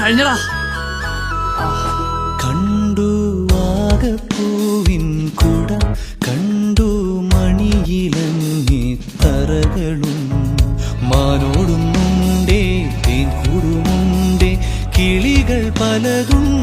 കഴിഞ്ഞടാ. കണ്ടു ആകപ്പൂവിൻ കുട കണ്ടു മണിയിലങ്ങി തറകളും. മാനോടുന്നുണ്ടേ തേൻ കൂടുമുണ്ടേ കിളികൾ പലതുണ്ടേ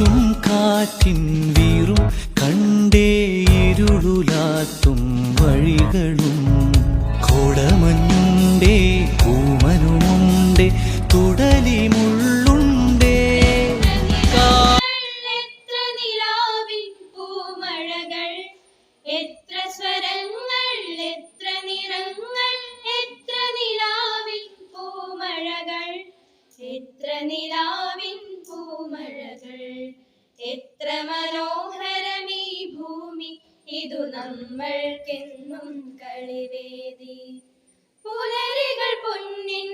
വിഷും കാറ്റിൻ വീറും കണ്ടേ ഇരുളുലാത്തും വഴികളും. കോടമഞ്ഞുണ്ടേ എത്ര പൂമഴകൾ എത്ര സ്വരങ്ങൾ എത്ര നിറങ്ങൾ എത്ര നിലാവിൽ പൂമഴകൾ എത്ര നിലാവിൻ നമ്മൾക്കെന്നും കളിവേദി പുലരികൾ പൊന്നിൻ